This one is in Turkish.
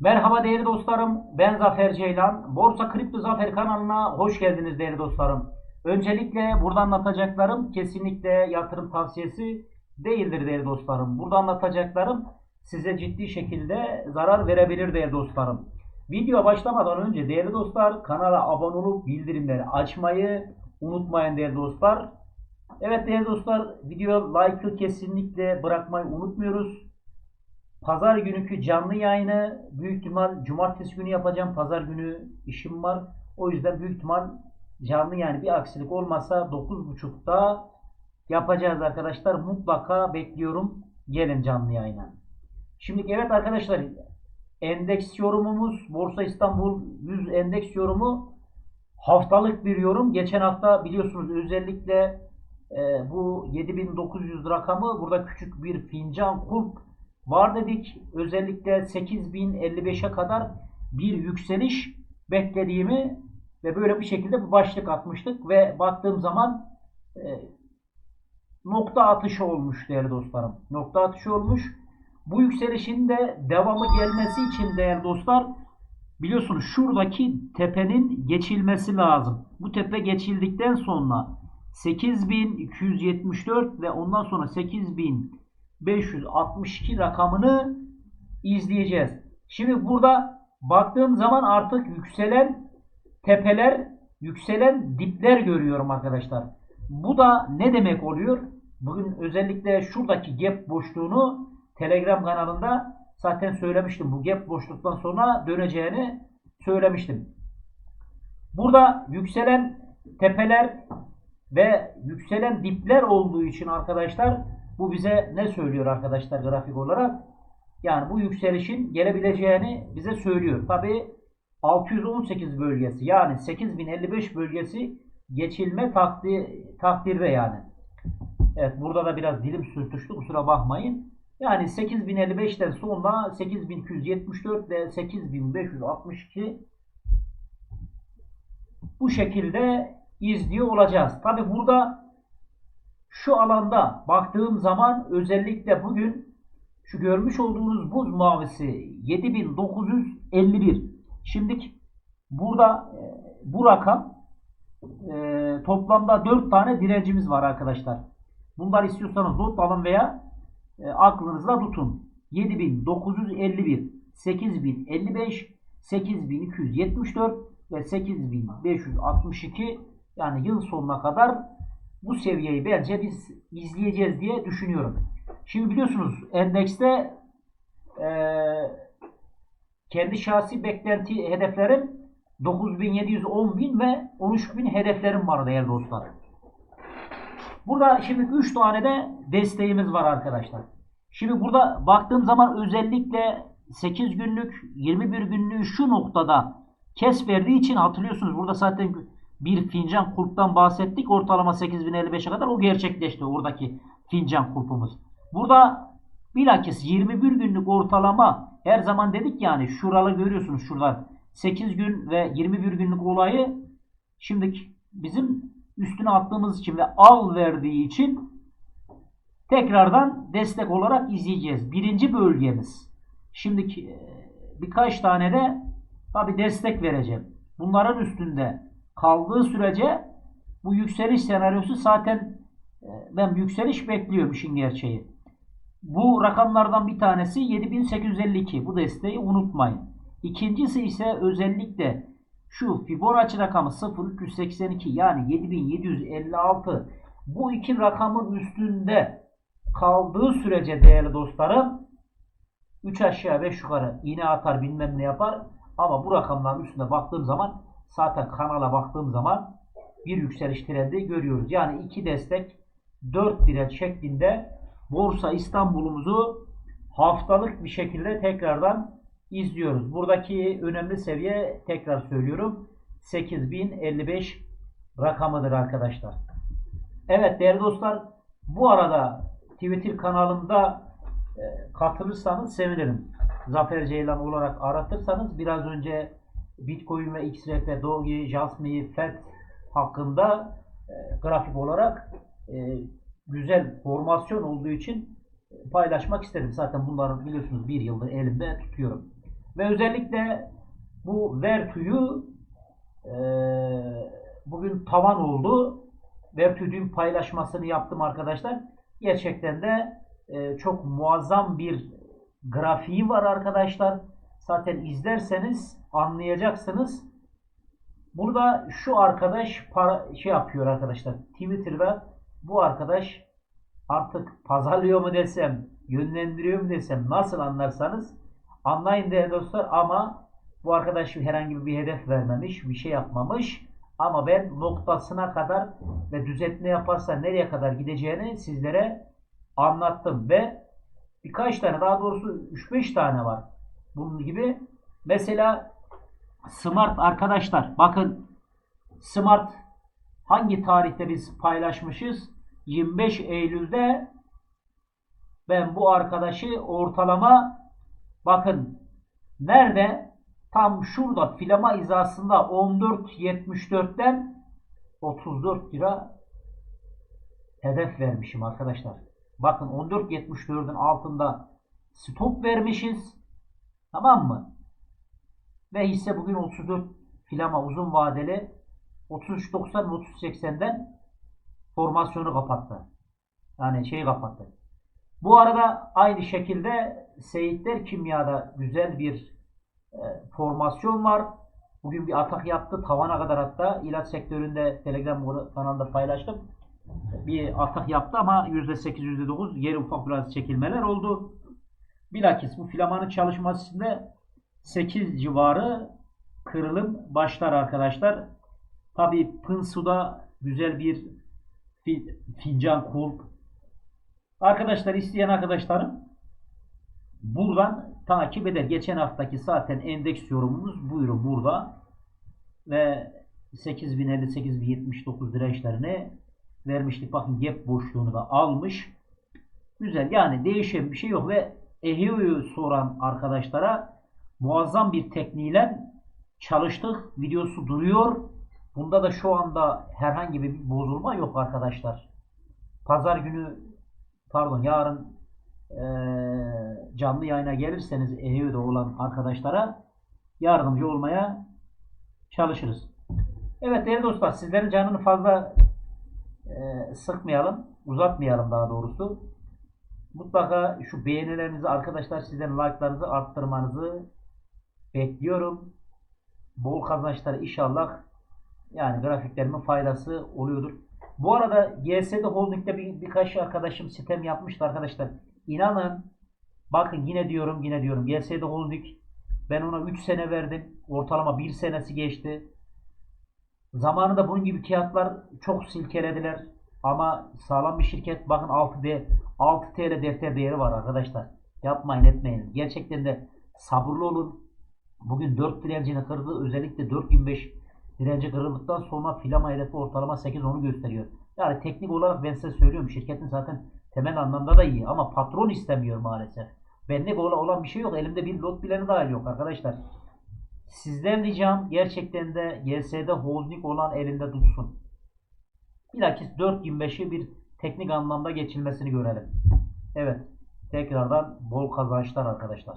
Merhaba değerli dostlarım. Ben Zafer Ceylan. Borsa Kripto Zafer kanalına hoş geldiniz değerli dostlarım. Öncelikle burada anlatacaklarım kesinlikle yatırım tavsiyesi değildir değerli dostlarım. Burada anlatacaklarım size ciddi şekilde zarar verebilir değerli dostlarım. Videoya başlamadan önce değerli dostlar kanala abone olup bildirimleri açmayı unutmayın değerli dostlar. Evet değerli dostlar video like'ı kesinlikle bırakmayı unutmuyoruz. Pazar günkü canlı yayını büyük ihtimal cumartesi günü yapacağım. Pazar günü işim var. O yüzden büyük ihtimal canlı yani bir aksilik olmasa 9.30'da yapacağız arkadaşlar. Mutlaka bekliyorum. Gelin canlı yayına. Şimdi evet arkadaşlar endeks yorumumuz Borsa İstanbul 100 endeks yorumu haftalık bir yorum. Geçen hafta biliyorsunuz özellikle e, bu 7900 rakamı burada küçük bir fincan kulp var dedik. Özellikle 8055'e kadar bir yükseliş beklediğimi ve böyle bir şekilde bir başlık atmıştık ve baktığım zaman e, nokta atışı olmuş değerli dostlarım. Nokta atışı olmuş. Bu yükselişin de devamı gelmesi için değerli dostlar biliyorsunuz şuradaki tepenin geçilmesi lazım. Bu tepe geçildikten sonra 8274 ve ondan sonra 8562 rakamını izleyeceğiz. Şimdi burada baktığım zaman artık yükselen tepeler, yükselen dipler görüyorum arkadaşlar. Bu da ne demek oluyor? Bugün özellikle şuradaki gap boşluğunu Telegram kanalında zaten söylemiştim. Bu gap boşluktan sonra döneceğini söylemiştim. Burada yükselen tepeler ve yükselen dipler olduğu için arkadaşlar bu bize ne söylüyor arkadaşlar grafik olarak? Yani bu yükselişin gelebileceğini bize söylüyor. Tabi 618 bölgesi yani 8055 bölgesi geçilme takdir, takdirde yani. Evet burada da biraz dilim sürtüştü kusura bakmayın. Yani 8055'ten sonra 8274 ve 8562 bu şekilde izliyor olacağız. Tabi burada şu alanda baktığım zaman özellikle bugün şu görmüş olduğunuz buz mavisi 7951. Şimdi burada e, bu rakam e, toplamda 4 tane direncimiz var arkadaşlar. Bunlar istiyorsanız not alın veya e, aklınızda tutun. 7951, 8055, 8274 ve 8562 yani yıl sonuna kadar bu seviyeyi bence biz izleyeceğiz diye düşünüyorum. Şimdi biliyorsunuz endekste e, kendi şahsi beklenti hedeflerim 9700, 10000 ve 13000 hedeflerim var değerli dostlar. Burada şimdi 3 tane de desteğimiz var arkadaşlar. Şimdi burada baktığım zaman özellikle 8 günlük 21 günlüğü şu noktada kes verdiği için hatırlıyorsunuz burada zaten bir fincan kulptan bahsettik. Ortalama 8055'e kadar o gerçekleşti oradaki fincan kulpumuz. Burada bilakis 21 günlük ortalama her zaman dedik yani şuralı görüyorsunuz şuradan 8 gün ve 21 günlük olayı şimdi bizim üstüne attığımız için ve al verdiği için tekrardan destek olarak izleyeceğiz. Birinci bölgemiz. Şimdi birkaç tane de tabi destek vereceğim. Bunların üstünde kaldığı sürece bu yükseliş senaryosu zaten ben yükseliş bekliyorum işin gerçeği. Bu rakamlardan bir tanesi 7852. Bu desteği unutmayın. İkincisi ise özellikle şu Fibonacci rakamı 0382 yani 7756 bu iki rakamın üstünde kaldığı sürece değerli dostlarım 3 aşağı 5 yukarı iğne atar bilmem ne yapar ama bu rakamların üstünde baktığım zaman zaten kanala baktığım zaman bir yükseliş trendi görüyoruz. Yani iki destek 4 direnç şeklinde Borsa İstanbul'umuzu haftalık bir şekilde tekrardan izliyoruz. Buradaki önemli seviye tekrar söylüyorum 8055 rakamıdır arkadaşlar. Evet değerli dostlar bu arada Twitter kanalımda e, katılırsanız sevinirim. Zafer Ceylan olarak aratırsanız biraz önce Bitcoin ve XRP, Doge, Jasmine, FED hakkında e, grafik olarak e, güzel formasyon olduğu için paylaşmak istedim. Zaten bunları biliyorsunuz bir yıldır elimde tutuyorum. Ve özellikle bu Vertu'yu eee, bugün tavan oldu. Vertu'nun paylaşmasını yaptım arkadaşlar. Gerçekten de eee, çok muazzam bir grafiği var arkadaşlar. Zaten izlerseniz anlayacaksınız. Burada şu arkadaş para, şey yapıyor arkadaşlar. Twitter'da bu arkadaş artık pazarlıyor mu desem, yönlendiriyor mu desem nasıl anlarsanız anlayın değerli dostlar ama bu arkadaş herhangi bir hedef vermemiş, bir şey yapmamış. Ama ben noktasına kadar ve düzeltme yaparsa nereye kadar gideceğini sizlere anlattım ve birkaç tane daha doğrusu 3-5 tane var bunun gibi. Mesela Smart arkadaşlar bakın Smart hangi tarihte biz paylaşmışız? 25 Eylül'de ben bu arkadaşı ortalama bakın nerede? Tam şurada filama hizasında 14.74'ten 34 lira hedef vermişim arkadaşlar. Bakın 14.74'ün altında stop vermişiz. Tamam mı? Ve hisse bugün 34 filama uzun vadeli 33.90 30.80'den formasyonu kapattı. Yani şeyi kapattı. Bu arada aynı şekilde Seyitler Kimya'da güzel bir e, formasyon var. Bugün bir atak yaptı. Tavana kadar hatta ilaç sektöründe Telegram kanalında paylaştım. Bir atak yaptı ama %8 %9 geri ufak biraz çekilmeler oldu. Bilakis bu filamanın çalışmasında 8 civarı kırılım başlar arkadaşlar. Tabi Pınsu'da güzel bir fi- fincan kulp. Arkadaşlar isteyen arkadaşlarım buradan takip eder. Geçen haftaki zaten endeks yorumumuz buyurun burada. Ve 8050-8079 dirençlerini vermiştik. Bakın gap boşluğunu da almış. Güzel yani değişen bir şey yok ve EHIO'yu soran arkadaşlara muazzam bir tekniğiyle çalıştık. Videosu duruyor. Bunda da şu anda herhangi bir bozulma yok arkadaşlar. Pazar günü pardon yarın eee, canlı yayına gelirseniz EHIO'da olan arkadaşlara yardımcı olmaya çalışırız. Evet değerli dostlar sizlerin canını fazla eee, sıkmayalım. Uzatmayalım daha doğrusu. Mutlaka şu beğenilerinizi arkadaşlar sizden like'larınızı arttırmanızı bekliyorum. Bol kazançlar inşallah yani grafiklerimin faydası oluyordur. Bu arada GSD Holding'de bir, birkaç arkadaşım sitem yapmıştı arkadaşlar. İnanın bakın yine diyorum yine diyorum GSD Holding ben ona 3 sene verdim. Ortalama 1 senesi geçti. Zamanında bunun gibi kağıtlar çok silkelediler. Ama sağlam bir şirket. Bakın 6D 6 TL defter değeri var arkadaşlar. Yapmayın etmeyin. Gerçekten de sabırlı olun. Bugün 4 direncini kırdı. Özellikle 4025 direnci kırıldıktan sonra filama hedefi ortalama 8-10'u gösteriyor. Yani teknik olarak ben size söylüyorum. Şirketin zaten temel anlamda da iyi. Ama patron istemiyor maalesef. Benlik ola- olan bir şey yok. Elimde bir lot bileni dahi yok arkadaşlar. Sizden ricam gerçekten de GS'de holding olan elinde tutsun. Bilakis 4.25'i bir teknik anlamda geçilmesini görelim. Evet. Tekrardan bol kazançlar arkadaşlar.